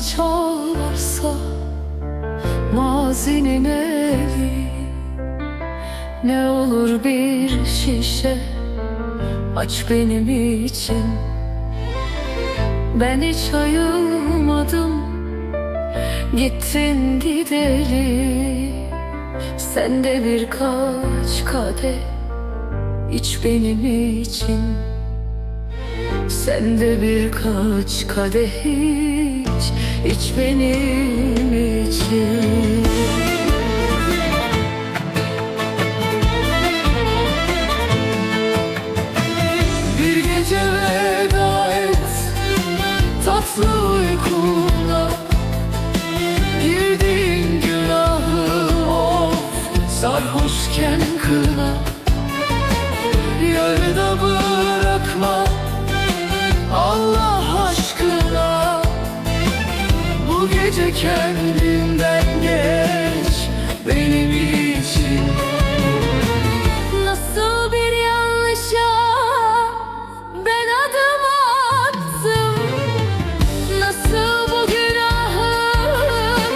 çalarsa Mazinin eli Ne olur bir şişe Aç benim için. Ben hiç ayılmadım Gittin gideli. Sen de birkaç kadeh iç benim için Sen de birkaç kadeh iç iç benim için. Bir gece veda et Tatlı uykunda. Girdiğin günahı of Sarhoşken kına gece kendinden geç Benim için. Nasıl bir yanlışa ben adım attım? Nasıl bu günahın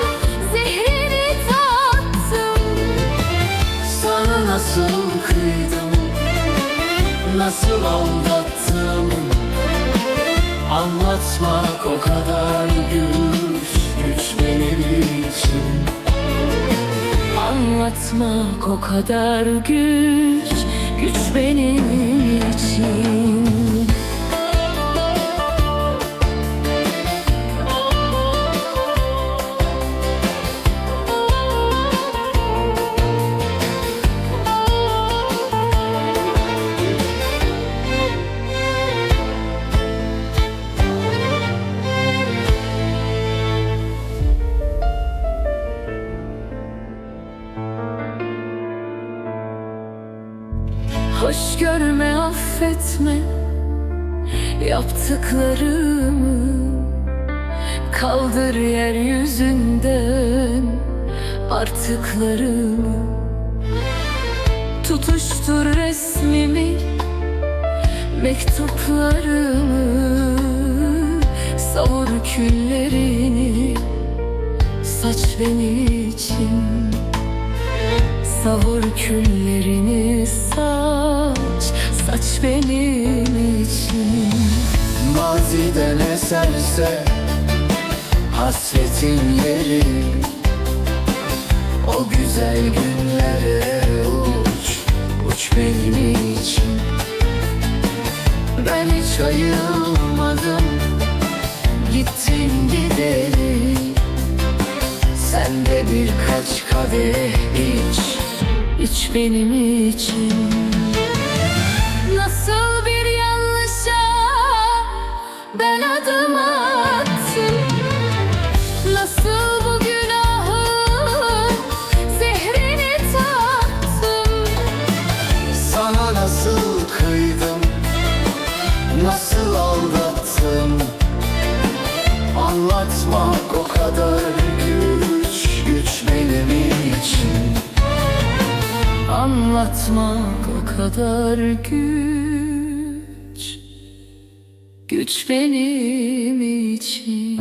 zehrini tattım? Sana nasıl kıydım? Nasıl aldattım? Anlatmak o kadar güç Anlatmak o kadar güç Güç benim için Hoş görme affetme Yaptıklarımı. Kaldır yeryüzünden Artıklarımı. Tutuştur resmimi Mektuplarımı. Savur küllerini Saç benim için. Savur küllerini benim için. Maziden eserse hasretin yeri. O güzel günlere uç, uç benim için. Ben hiç ayılmadım, gittin gideri Sen de birkaç kadeh iç İç benim için Nasıl bir yanlışa ben adım Anlatmak o kadar güç. Güç benim için